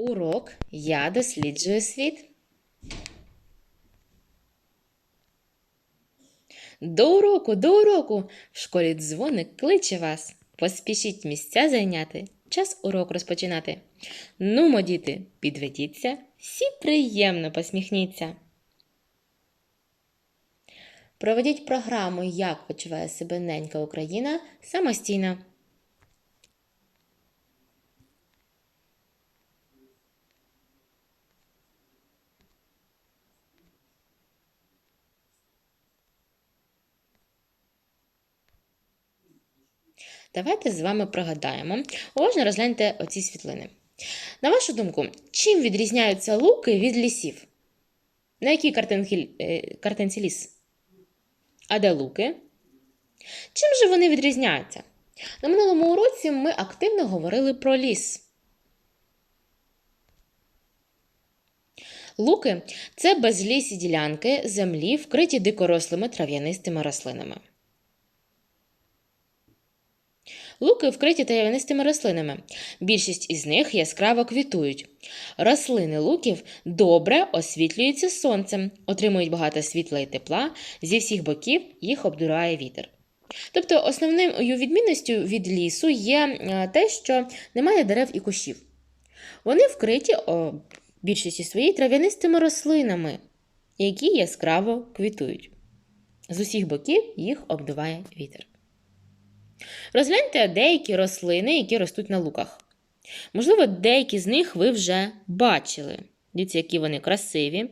Урок Я досліджую світ. До уроку, до уроку! В школі дзвоник кличе вас. Поспішіть місця зайняти. Час урок розпочинати. Нумо, діти, підведіться, всі приємно посміхніться. Проведіть програму Як почуває себе ненька Україна самостійно. Давайте з вами пригадаємо. Уважно розгляньте оці світлини. На вашу думку, чим відрізняються луки від лісів? На якій картинці, е, картинці ліс? А де луки? Чим же вони відрізняються? На минулому уроці ми активно говорили про ліс. Луки це безлісі ділянки землі, вкриті дикорослими трав'янистими рослинами. Луки вкриті трав'янистими рослинами. Більшість із них яскраво квітують. Рослини луків добре освітлюються сонцем, отримують багато світла і тепла, зі всіх боків їх обдурає вітер. Тобто основною відмінністю від лісу є е, те, що немає дерев і кущів. Вони вкриті о, більшості своїй трав'янистими рослинами, які яскраво квітують. З усіх боків їх обдуває вітер. Розгляньте деякі рослини, які ростуть на луках. Можливо, деякі з них ви вже бачили. Дивіться, які вони красиві.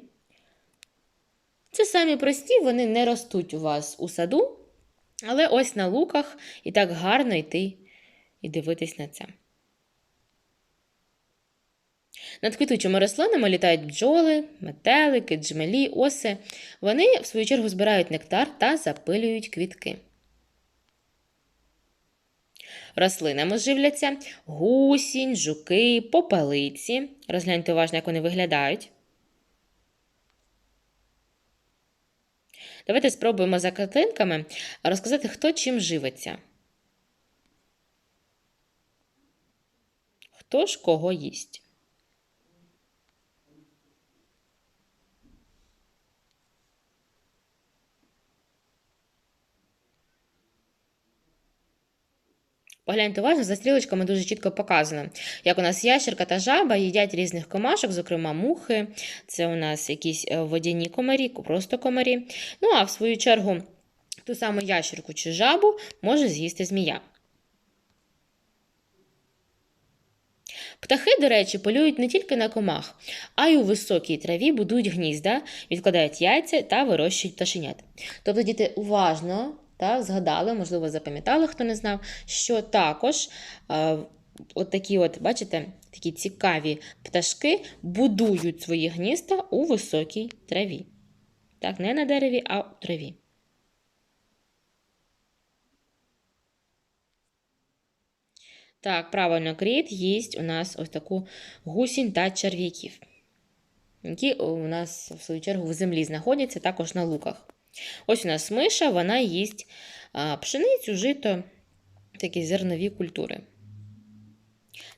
Це самі прості, вони не ростуть у вас у саду, але ось на луках і так гарно йти і дивитись на це. Над квітучими рослинами літають бджоли, метелики, джмелі, оси. Вони, в свою чергу, збирають нектар та запилюють квітки. Рослинами живляться гусінь, жуки, попелиці. Розгляньте уважно, як вони виглядають. Давайте спробуємо за картинками розказати, хто чим живиться. Хто ж кого їсть. Погляньте уважно, за стрілочками дуже чітко показано, як у нас ящерка та жаба їдять різних комашок, зокрема мухи. Це у нас якісь е, водяні комарі, просто комарі. Ну, а в свою чергу, ту саму ящерку чи жабу може з'їсти змія. Птахи, до речі, полюють не тільки на комах, а й у високій траві будують гнізда, відкладають яйця та вирощують пташенят. Тобто, діти уважно так, згадали, можливо, запам'ятали, хто не знав, що також е, от такі, от, бачите, такі цікаві пташки будують свої гнізда у високій траві. Так, не на дереві, а у траві. Так, правильно, кріт їсть у нас ось таку гусінь та черв'яків, які у нас, в свою чергу, в землі знаходяться також на луках. Ось у нас миша, вона їсть пшеницю, жито, такі зернові культури.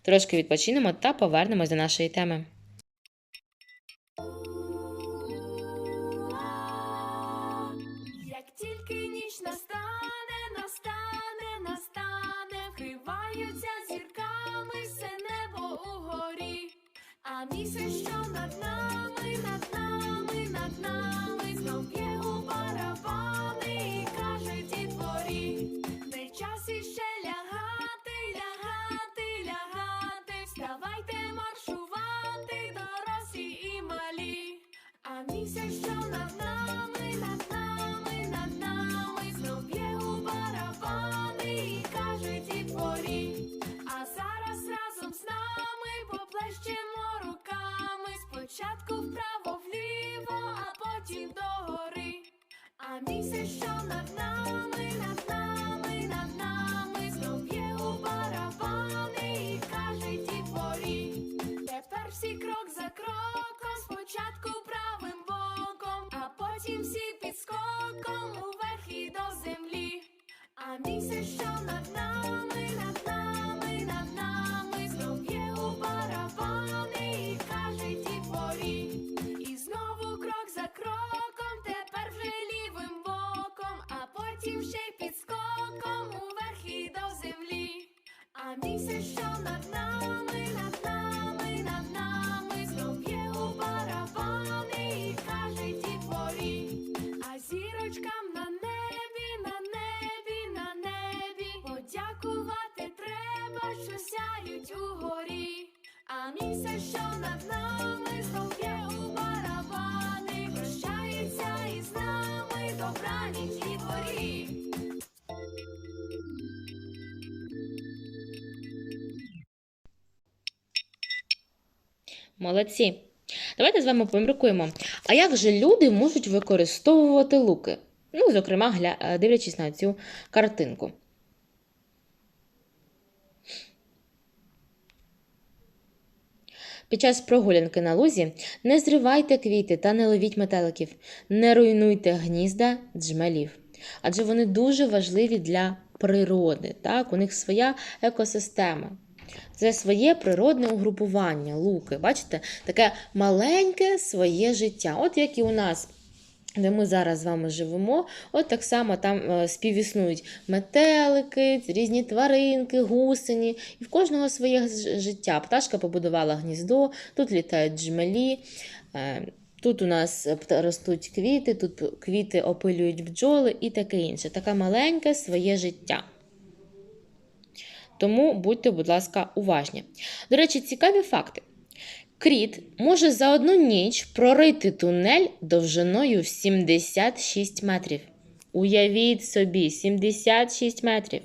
Трошки відпочинемо та повернемось до нашої теми. Як тільки ніч настане, настане, настане, вкриваються зірками все небо угорі, а місяць, що над нами, над нами, над нами, місяць, що над нами, над нами, над нами, знов б'є у барабани і каже дітворі, а зараз разом з нами поплещемо руками. Спочатку вправо вліво, а потім догори. А місяць, що над нами. Молодці. Давайте з вами поміркуємо. А як же люди можуть використовувати луки? Ну, зокрема, гля... е, дивлячись на цю картинку. Під час прогулянки на лузі не зривайте квіти та не ловіть метеликів, не руйнуйте гнізда джмелів, адже вони дуже важливі для природи. Так? У них своя екосистема. Це своє природне угрупування, луки. Бачите, таке маленьке своє життя. От як і у нас, де ми зараз з вами живемо, от так само там е, співіснують метелики, різні тваринки, гусені, і в кожного своє життя. Пташка побудувала гніздо, тут літають джмелі. е, Тут у нас ростуть квіти, тут квіти опилюють бджоли і таке інше. Таке маленьке своє життя. Тому будьте, будь ласка, уважні. До речі, цікаві факти. Кріт може за одну ніч прорити тунель довжиною в 76 метрів. Уявіть собі, 76 метрів.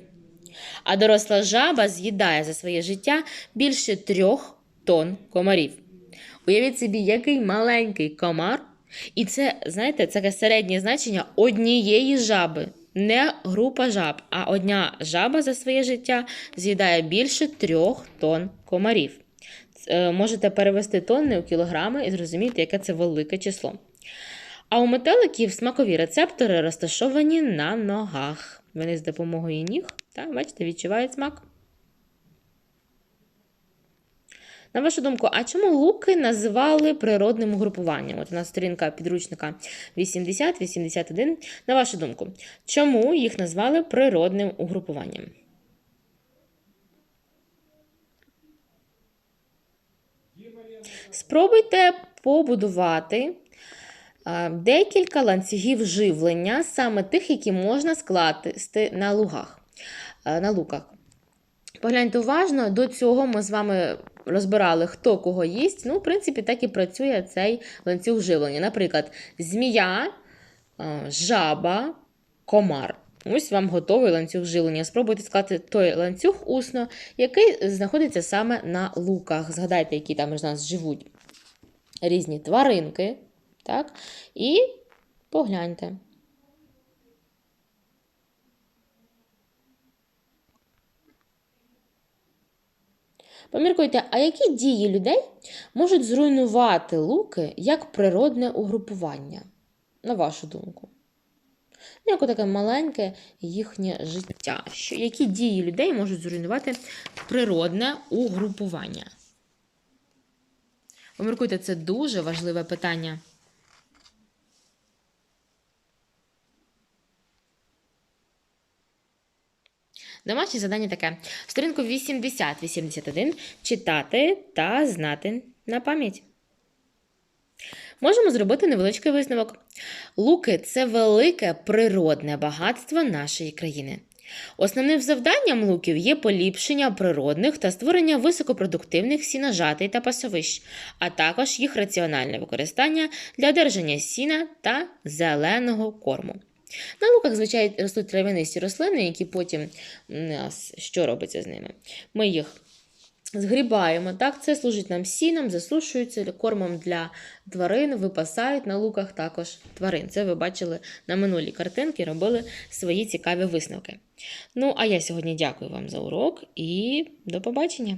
А доросла жаба з'їдає за своє життя більше трьох тонн комарів. Уявіть собі, який маленький комар. І це, знаєте, це середнє значення однієї жаби. Не група жаб, а одна жаба за своє життя з'їдає більше трьох тонн комарів. Е, Можете перевести тонни у кілограми і зрозуміти, яке це велике число. А у метеликів смакові рецептори розташовані на ногах. Вони з допомогою ніг, та, бачите, відчувають смак. На вашу думку, а чому луки називали природним угрупуванням? От у нас сторінка підручника 80-81. На вашу думку, чому їх назвали природним угрупуванням? Спробуйте побудувати декілька ланцюгів живлення, саме тих, які можна скласти на лугах, на луках. Погляньте уважно, до цього ми з вами розбирали, хто кого їсть. Ну, в принципі, так і працює цей ланцюг живлення. Наприклад, змія, жаба, комар. Ось вам готовий ланцюг живлення. Спробуйте склати той ланцюг усно, який знаходиться саме на луках. Згадайте, які там у нас живуть різні тваринки. Так? І погляньте. Поміркуйте, а які дії людей можуть зруйнувати луки як природне угрупування? На вашу думку? Ну, Як таке маленьке їхнє життя. Що, які дії людей можуть зруйнувати природне угрупування? Поміркуйте, це дуже важливе питання. Домашнє завдання таке: сторінку 80-81 читати та знати на пам'ять. Можемо зробити невеличкий висновок. Луки це велике природне багатство нашої країни. Основним завданням луків є поліпшення природних та створення високопродуктивних сіножатей та пасовищ, а також їх раціональне використання для одержання сіна та зеленого корму. На луках, звичайно, ростуть травянисті рослини, які потім що робиться з ними? Ми їх згрібаємо. Так, це служить нам сіном, засушується кормом для тварин, випасають на луках також тварин. Це ви бачили на минулій картинці, робили свої цікаві висновки. Ну, а я сьогодні дякую вам за урок і до побачення!